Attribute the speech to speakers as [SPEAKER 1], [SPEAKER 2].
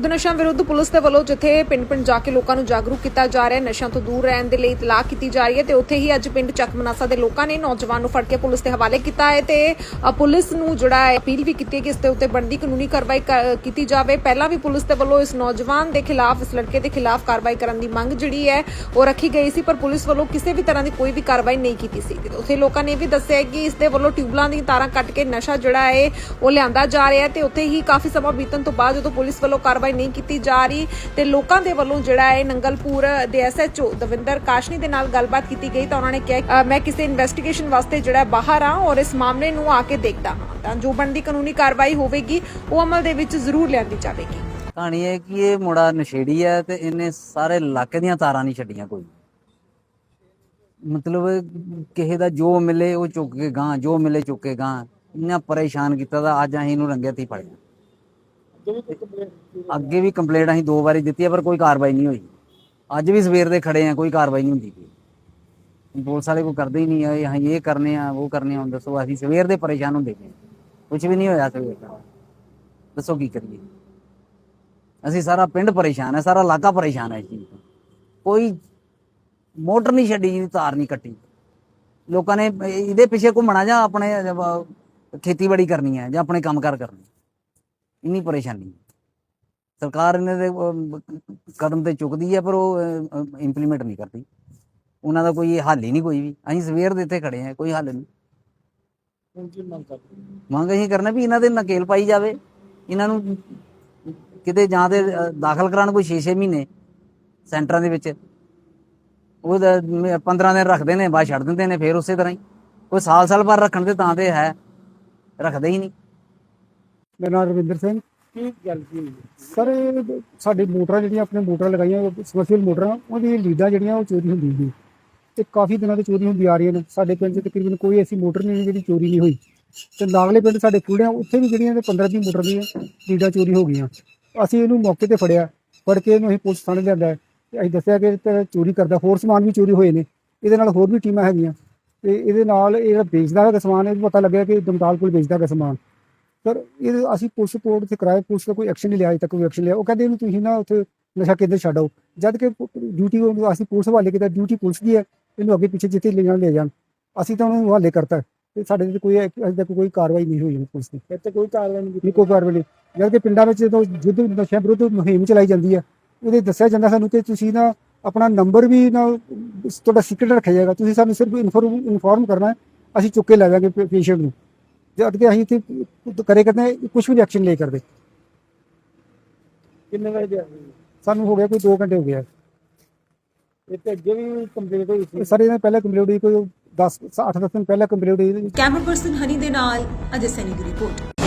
[SPEAKER 1] ਉਧਰ ਨਸ਼ਾ ਵਿਰੁੱਧ ਪੁਲਿਸ ਦੇ ਵੱਲੋਂ ਜਿੱਥੇ ਪਿੰਡ-ਪਿੰਡ ਜਾ ਕੇ ਲੋਕਾਂ ਨੂੰ ਜਾਗਰੂਕ ਕੀਤਾ ਜਾ ਰਿਹਾ ਹੈ, ਨਸ਼ਿਆਂ ਤੋਂ ਦੂਰ ਰਹਿਣ ਦੇ ਲਈ ਇਤਲਾਹ ਕੀਤੀ ਜਾ ਰਹੀ ਹੈ ਤੇ ਉੱਥੇ ਹੀ ਅੱਜ ਪਿੰਡ ਚੱਕ ਮਨਾਸਾ ਦੇ ਲੋਕਾਂ ਨੇ ਨੌਜਵਾਨ ਨੂੰ ਫੜ ਕੇ ਪੁਲਿਸ ਦੇ ਹਵਾਲੇ ਕੀਤਾ ਹੈ ਤੇ ਪੁਲਿਸ ਨੂੰ ਜਿਹੜਾ ਹੈ ਅਪੀਲ ਵੀ ਕੀਤੀ ਹੈ ਕਿ ਇਸ ਦੇ ਉੱਤੇ ਬਣਦੀ ਕਾਨੂੰਨੀ ਕਾਰਵਾਈ ਕੀਤੀ ਜਾਵੇ। ਪਹਿਲਾਂ ਵੀ ਪੁਲਿਸ ਦੇ ਵੱਲੋਂ ਇਸ ਨੌਜਵਾਨ ਦੇ ਖਿਲਾਫ, ਇਸ ਲੜਕੇ ਦੇ ਖਿਲਾਫ ਕਾਰਵਾਈ ਕਰਨ ਦੀ ਮੰਗ ਜਿਹੜੀ ਹੈ, ਉਹ ਰੱਖੀ ਗਈ ਸੀ, ਪਰ ਪੁਲਿਸ ਵੱਲੋਂ ਕਿਸੇ ਵੀ ਤਰ੍ਹਾਂ ਦੀ ਕੋਈ ਵੀ ਕਾਰਵਾਈ ਨਹੀਂ ਕੀਤੀ ਸੀ। ਤੇ ਉੱਥੇ ਲੋਕਾਂ ਨੇ ਇਹ ਵੀ ਦੱਸਿਆ ਕਿ ਇਸ ਦੇ ਵੱਲੋਂ ਟਿਊਬਲਾਂ ਦੀਆਂ ਤਾਰਾਂ ਕੱਟ ਕੇ ਨਸ਼ਾ ਜਿਹੜਾ ਹੈ, ਉਹ ਲਿਆਂਦਾ ਜਾ ਰਿਹਾ ਹੈ ਤੇ ਉੱਥੇ ਹੀ ਕਾਫੀ ਸਮਾਂ ਬੀਤਣ ਤੋਂ ਬਾਅਦ ਜਦੋਂ ਪੁਲਿਸ ਵੱਲੋਂ ਕਾਰਵਾਈ ਨਹੀਂ ਕੀਤੀ ਜਾ ਰਹੀ ਤੇ ਲੋਕਾਂ ਦੇ ਵੱਲੋਂ ਜਿਹੜਾ ਹੈ ਨੰਗਲਪੁਰ ਦੇ ਐਸਐਚਓ ਦਵਿੰਦਰ ਕਾਸ਼ਨੀ ਦੇ ਨਾਲ ਗੱਲਬਾਤ ਕੀਤੀ ਗਈ ਤਾਂ ਉਹਨਾਂ ਨੇ ਕਿਹਾ ਮੈਂ ਕਿਸੇ ਇਨਵੈਸਟੀਗੇਸ਼ਨ ਵਾਸਤੇ ਜਿਹੜਾ ਬਾਹਰ ਆ ਔਰ ਇਸ ਮਾਮਲੇ ਨੂੰ ਆ ਕੇ ਦੇਖਦਾ ਹਾਂ। ਤਾਂ ਜੋ ਬਣਦੀ ਕਾਨੂੰਨੀ ਕਾਰਵਾਈ ਹੋਵੇਗੀ, ਉਹ ਅਮਲ ਦੇ ਵਿੱਚ ਜ਼ਰੂਰ ਲਿਆਂਦੀ ਜਾਵੇਗੀ।
[SPEAKER 2] ਕਹਾਣੀ ਇਹ ਕਿ ਇਹ ਮੁੰਡਾ ਨਸ਼ੇੜੀ ਹੈ ਤੇ ਇਹਨੇ ਸਾਰੇ ਇਲਾਕੇ ਦੀਆਂ ਤਾਰਾਂ ਨਹੀਂ ਛੱਡੀਆਂ ਕੋਈ। ਮਤਲਬ ਕਿਸੇ ਦਾ ਜੋ ਮਿਲੇ ਉਹ ਚੁੱਕ ਕੇ ਗਾਂ ਜੋ ਮਿਲੇ ਚੁੱਕ ਕੇ ਗਾਂ ਇੰਨਾ ਪਰੇਸ਼ਾਨ ਕੀਤਾ ਦਾ ਅੱਜ ਅਸੀਂ ਇਹਨੂੰ ਰੰਗੇ ਹੱਥੀਂ ਫੜ ਅੱਗੇ ਵੀ ਕੰਪਲੇਂਟ ਅਸੀਂ ਦੋ ਵਾਰੀ ਦਿੱਤੀ ਹੈ ਪਰ ਕੋਈ ਕਾਰਵਾਈ ਨਹੀਂ ਹੋਈ। ਅੱਜ ਵੀ ਸਵੇਰ ਦੇ ਖੜੇ ਆ, ਕੋਈ ਕਾਰਵਾਈ ਨਹੀਂ ਹੁੰਦੀ ਪਈ। ਪੁਲਿਸ ਵਾਲੇ ਕੋਈ ਕਰਦੇ ਹੀ ਨਹੀਂ ਆ ਅਸੀਂ ਇਹ ਕਰਨੇ ਆ, ਉਹ ਕਰਨੇ ਆ, ਹੁਣ ਦੱਸੋ, ਅਸੀਂ ਸਵੇਰ ਦੇ ਪਰੇਸ਼ਾਨ ਹੁੰਦੇ ਪਏ ਕੁਝ ਵੀ ਨਹੀਂ ਹੋਇਆ ਸਵੇਰ ਦਾ। ਦੱਸੋ ਕੀ ਕਰੀਏ? ਅਸੀਂ ਸਾਰਾ ਪਿੰਡ ਪਰੇਸ਼ਾਨ ਹੈ ਸਾਰਾ ਇਲਾਕਾ ਪਰੇਸ਼ਾਨ ਹੈ ਇਸ ਚੀਜ਼ ਤੋਂ। ਕੋਈ ਮੋਟਰ ਨਹੀਂ ਛੱਡੀ, ਜਿਹਦੀ ਤਾਰ ਨਹੀਂ ਕੱਟੀ। ਲੋਕਾਂ ਨੇ ਇਹਦੇ ਪਿੱਛੇ ਘੁੰਮਣਾ ਜਾਂ ਆਪਣੇ ਖੇਤੀਬਾੜੀ ਕਰਨੀ ਹੈ ਜਾਂ ਆਪਣੇ ਕੰਮਕਾਰ ਕਰਨੇ ਇੰਨੀ ਪਰੇਸ਼ਾਨੀ। ਸਰਕਾਰ ਇਹਨਾਂ ਦੇ ਕਦਮ ਤੇ ਚੁੱਕਦੀ ਹੈ ਪਰ ਉਹ ਇੰਪਲੀਮੈਂਟ ਨਹੀਂ ਕਰਦੀ। ਉਹਨਾਂ ਦਾ ਕੋਈ ਹੱਲ ਹੀ ਨਹੀਂ ਕੋਈ ਵੀ। ਅਸੀਂ ਸਵੇਰ ਦੇ ਇੱਥੇ ਖੜੇ ਹਾਂ ਕੋਈ ਹੱਲ ਨਹੀਂ। ਮੰਗ ਅਸੀਂ ਕਰਨਾ ਵੀ ਇਹਨਾਂ ਦੇ ਨਕੇਲ ਪਾਈ ਜਾਵੇ। ਇਹਨਾਂ ਨੂੰ ਕਿਤੇ ਜਾਂ ਤੇ ਦਾਖਲ ਕਰਾਉਣ ਕੋਈ 6-6 ਮਹੀਨੇ ਸੈਂਟਰਾਂ ਦੇ ਵਿੱਚ। ਉਹ ਤਾਂ ਮ- 15 ਦਿਨ ਰੱਖਦੇ ਨੇ ਬਾਅਦ ਛੱਡ ਦਿੰਦੇ ਨੇ ਫਿਰ ਉਸੇ ਤਰ੍ਹਾਂ ਹੀ। ਕੋਈ ਸਾਲ ਸਾਲ ਬਾਅਦ ਰੱਖਣ ਤੇ ਤਾਂ ਤੇ ਹੈ। ਰੱਖਦੇ ਹੀ ਨਹੀਂ।
[SPEAKER 3] ਮੇਰਾ ਨਾਮ ਰਵਿੰਦਰ ਸਿੰਘ।
[SPEAKER 4] ਕੀ ਗੱਲ ਕੀ?
[SPEAKER 3] ਸਰ ਸਾਡੀ ਮੋਟਰਾਂ ਜਿਹੜੀਆਂ ਆਪਣੇ ਮੋਟਰਾਂ ਲਗਾਈਆਂ ਸਮਰਸੀਬਲ ਮੋਟਰਾਂ ਉਹਦੀ ਲੀਡਾਂ ਜਿਹੜੀਆਂ ਉਹ ਚੋਰੀ ਹੁੰਦੀ ਸੀ। ਤੇ ਕਾਫੀ ਦਿਨਾਂ ਤੋਂ ਚੋਰੀ ਹੁੰਦੀ ਆ ਰਹੀ ਨੇ। ਸਾਡੇ ਪਿੰਡ 'ਚ ਤਕਰੀਬਨ ਕੋਈ ਐਸੀ ਮੋਟਰ ਨਹੀਂ ਜਿਹੜੀ ਚੋਰੀ ਨਹੀਂ ਹੋਈ। ਤੇ ਨਾਗਲੇ ਪਿੰਡ ਸਾਡੇ ਫੁੱਲਿਆਂ ਉੱਥੇ ਵੀ ਜਿਹੜੀਆਂ ਨੇ 15 20 ਮੋਟਰ ਦੀਆਂ ਲੀਡਾਂ ਚੋਰੀ ਹੋ ਗਈਆਂ। ਅਸੀਂ ਇਹਨੂੰ ਮੌਕੇ ਤੇ ਫੜਿਆ। ਫੜ ਕੇ ਇਹਨੂੰ ਅਸੀਂ ਪੁਲਿਸ ਥਾਣੇ ਲਿਆਂਦਾ। ਤੇ ਅਸੀਂ ਦੱਸਿਆ ਕਿ ਇਹ ਤਾਂ ਚੋਰੀ ਕਰਦਾ। ਹੋਰ ਸਮਾਨ ਵੀ ਚੋਰੀ ਹੋਏ ਨੇ। ਇਹਦੇ ਨਾਲ ਹੋਰ ਵੀ ਟੀਮਾਂ ਹੈਗੀਆਂ। ਤੇ ਇਹਦੇ ਨਾਲ ਇਹ ਜਿਹੜਾ ਵੇਚਦਾ ਹੈਗਾ ਸਮਾਨ ਇਹ ਪਤਾ ਲੱਗਿਆ ਕਿ ਦਮਤਾਲ ਕੋਲ ਵੇਚਦਾ ਹੈਗਾ ਸਮਾਨ। ਸਰ ਇਹ ਅਸੀਂ ਪੁਲਿਸ ਰਿਪੋਰਟ ਤੇ ਕਰਾਇਆ ਪੁਲਿਸ ਦਾ ਕੋਈ ਐਕਸ਼ਨ ਨਹੀਂ ਲਿਆ ਅਜੇ ਤੱਕ ਕੋਈ ਐਕਸ਼ਨ ਲਿਆ। ਉਹ ਕਹਿੰਦੇ ਇਹਨੂੰ ਤੁਸੀਂ ਨਾ ਉੱਥੇ ਨਸ਼ਾ ਕੇਂਦਰ ਛੱਡੋ। ਜਦ ਕਿ ਡਿਊਟੀ ਅਸੀਂ ਪੁਲਿਸ ਹਵਾਲੇ ਕੀਤਾ ਡਿਊਟੀ ਪੁਲਿਸ ਦੀ ਹੈ। ਇਹਨੂੰ ਅੱਗੇ ਪਿੱਛੇ ਜਿੱਥੇ ਲੈ ਜਾਣ ਲੈ ਜਾਣ। ਅਸੀਂ ਤਾਂ ਉਹਨੂੰ ਹਵਾਲੇ ਕਰਤਾ। ਤੇ ਸਾਡੇ ਤੇ ਕੋਈ ਅਜੇ ਤੱਕ ਕੋਈ ਕਾਰਵਾਈ ਨਹੀਂ ਹੋਈ ਪੁਲਿਸ ਦੀ।
[SPEAKER 4] ਇੱਥੇ ਕੋਈ ਕਾਰਵਾਈ ਨਹੀਂ ਕੀਤੀ।
[SPEAKER 3] ਕੋਈ ਕਾਰਵਾਈ ਨਹੀਂ। ਜਦ ਕਿ ਪਿੰਡਾਂ ਵਿੱਚ ਜਦੋਂ ਯੁੱਧ ਨਸ਼ਿਆਂ ਵਿਰੁੱਧ ਮੁਹਿੰਮ ਚਲਾਈ ਜਾਂਦੀ ਹੈ ਉਹਦੇ ਦੱਸਿਆ ਜਾਂਦਾ ਸਾਨੂੰ ਕਿ ਤੁਸੀਂ ਨਾ ਆਪਣਾ ਨੰਬਰ ਵੀ ਨਾ ਤੁਹਾਡਾ ਸੀਕ੍ਰੇਟ ਰੱਖਿਆ ਜਾਏਗਾ। ਤੁਸੀਂ ਸਾਨੂੰ ਸਿਰਫ ਇਨਫੋਰਮ ਕਰਨਾ ਹੈ। ਅਸੀਂ ਚੁੱਕ ਕੇ ਲੈ ਜਾਵਾਂਗੇ ਪੇਸ਼ੈਂਟ ਨੂੰ। ਜਦ ਕਿ ਅਸੀਂ ਤੇ ਕਰੇ ਕਰਦੇ ਕੁਝ ਵੀ ਐਕਸ਼ਨ ਨਹੀਂ ਕਰਦੇ।
[SPEAKER 4] ਕਿੰਨੇ ਵਜੇ ਦੇ
[SPEAKER 3] ਸਾਨੂੰ ਹੋ ਗਿਆ ਕੋਈ 2 ਘੰਟੇ ਹੋ ਗਿਆ
[SPEAKER 4] ਇੱਥੇ ਅੱਗੇ ਵੀ ਕੰਪਲੇਂਟ ਹੋਈ ਸੀ।
[SPEAKER 3] ਸਰ ਇਹਨੇ ਪਹਿਲਾਂ ਕੰਪਲੀਟ ਹੋਈ ਕੋਈ 10 8 10 ਦਿਨ ਪਹਿਲਾਂ ਕੰਪਲੀਟ ਹੋਈ
[SPEAKER 1] ਕੈਮਰਾ ਪਰਸਨ ਹਨੀ ਦੇ ਨਾਲ ਅਜੇ ਸੈਨੀ ਦੀ ਰਿਪੋਰਟ।